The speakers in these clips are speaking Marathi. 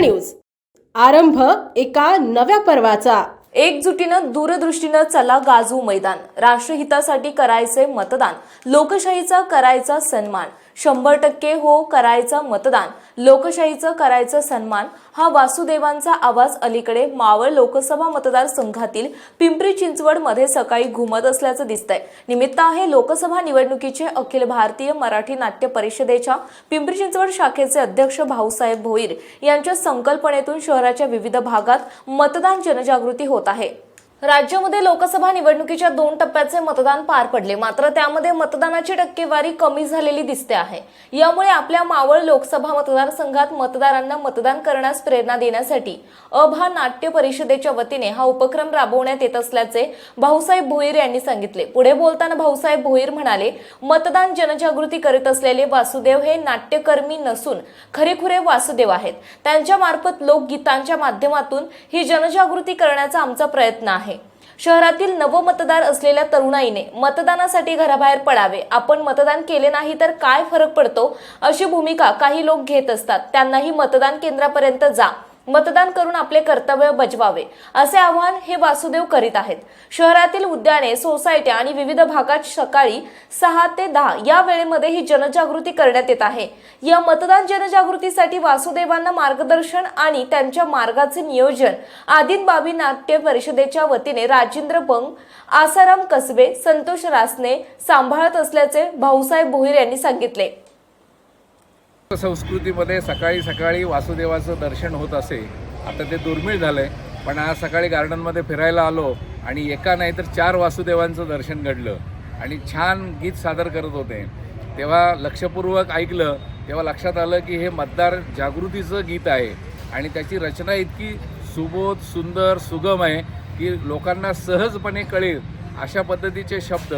न्यूज आरंभ एका नव्या पर्वाचा. एकजुटीनं दूरदृष्टीनं चला गाजू मैदान. राष्ट्रहितासाठी करायचे मतदान. लोकशाहीचा करायचा सन्मान. शंभर टक्के हो करायचा मतदान. लोकशाहीचं करायचं सन्मान हा वासुदेवांचा आवाज अलीकडे मावळ लोकसभा मतदारसंघातील पिंपरी चिंचवडमध्ये सकाळी घुमत असल्याचं दिसतंय. निमित्त आहे लोकसभा निवडणुकीचे अखिल भारतीय मराठी नाट्य परिषदेच्या पिंपरी चिंचवड शाखेचे अध्यक्ष भाऊसाहेब भोईर यांच्या संकल्पनेतून शहराच्या विविध भागात मतदान जनजागृती होत आहे. राज्यामध्ये लोकसभा निवडणुकीच्या दोन टप्प्याचे मतदान पार पडले. मात्र त्यामध्ये मतदानाची टक्केवारी कमी झालेली दिसते आहे. यामुळे आपल्या मावळ लोकसभा मतदारसंघात मतदारांना मतदान करण्यास प्रेरणा देण्यासाठी अभा नाट्य परिषदेच्या वतीने हा उपक्रम राबवण्यात येत असल्याचे भाऊसाहेब भोईर यांनी सांगितले. पुढे बोलताना भाऊसाहेब भोईर म्हणाले मतदान जनजागृती करीत असलेले वासुदेव हे नाट्यकर्मी नसून खरेखुरे वासुदेव आहेत. त्यांच्या मार्फत लोकगीतांच्या माध्यमातून ही जनजागृती करण्याचा आमचा प्रयत्न आहे. शहरातील नवमतदार असलेल्या तरुणाईने मतदानासाठी घराबाहेर पडावे. आपण मतदान केले नाही तर काय फरक पडतो? अशी भूमिका काही लोक घेत असतात. त्यांनाही मतदान केंद्रापर्यंत जा. मतदान करून आपले कर्तव्य बजवावे असे आवाहन हे वासुदेव करीत आहेत. शहरातील उद्याने सोसायट्या आणि विविध भागात सकाळी सहा ते दहा या वेळेमध्ये ही जनजागृती करण्यात येत आहे. या मतदान जनजागृतीसाठी वासुदेवांना मार्गदर्शन आणि त्यांच्या मार्गाचे नियोजन आदिन बाबी नाट्य परिषदेच्या वतीने राजेंद्र बंग आसाराम कसबे संतोष रासने सांभाळत असल्याचे भाऊसाहेब भोईर यांनी सांगितले. संस्कृतीमध्ये सकाळी सकाळी वासुदेवाचं दर्शन होत असे. आता ते दुर्मिळ झालं आहे पण आज सकाळी गार्डनमध्ये फिरायला आलो आणि एका नाही तर चार वासुदेवांचं दर्शन घडलं आणि छान गीत सादर करत होते. तेव्हा लक्षपूर्वक ऐकलं तेव्हा लक्षात आलं की हे मतदार जागृतीचं गीत आहे आणि त्याची रचना इतकी सुबोध सुंदर सुगम आहे की लोकांना सहजपणे कळेल अशा पद्धतीचे शब्द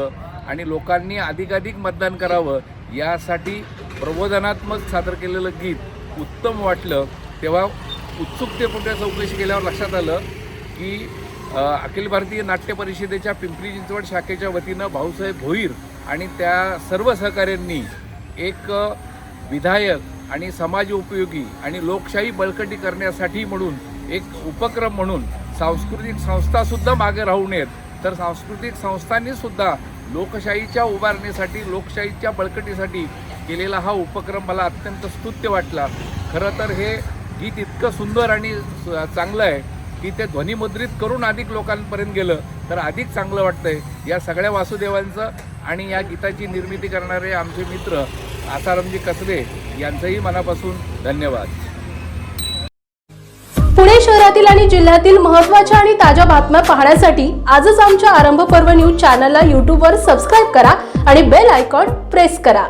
आणि लोकांनी अधिकाधिक मतदान करावं यासाठी प्रबोधनात्मक सादर केलेलं गीत उत्तम वाटलं. तेव्हा उत्सुकतेपोटी चौकशी केल्यावर लक्षात आलं की अखिल भारतीय नाट्य परिषदेच्या पिंपरी चिंचवड शाखेच्या वतीनं भाऊसाहेब भोईर आणि त्या सर्व सहकाऱ्यांनी एक विधायक आणि समाज उपयोगी आणि लोकशाही बळकटी करण्यासाठी म्हणून एक उपक्रम म्हणून सांस्कृतिक संस्थासुद्धा मागे राहू नयेत. तर सांस्कृतिक संस्थांनीसुद्धा लोकशाहीच्या उभारणीसाठी लोकशाहीच्या बळकटीसाठी केलेला हा उपक्रम मला अत्यंत स्तुत्य वाटला. खरं तर हे गीत इतकं सुंदर आणि चांगलं आहे की ते ध्वनिमुद्रित करून अधिक लोकांपर्यंत गेलं तर अधिक चांगलं वाटतंय. या सगळ्या वासुदेवांचं आणि या गीताची निर्मिती करणारे आमचे मित्र आसारामजी कसबे यांचंही मनापासून धन्यवाद. पुणे शहरातील आणि जिल्ह्यातील महत्त्वाच्या आणि ताज्या बातम्या पाहण्यासाठी आजच आमच्या आरंभ पर्व न्यूज चॅनलला यूट्यूबवर सबस्क्राईब करा आणि बेल आयकॉन प्रेस करा.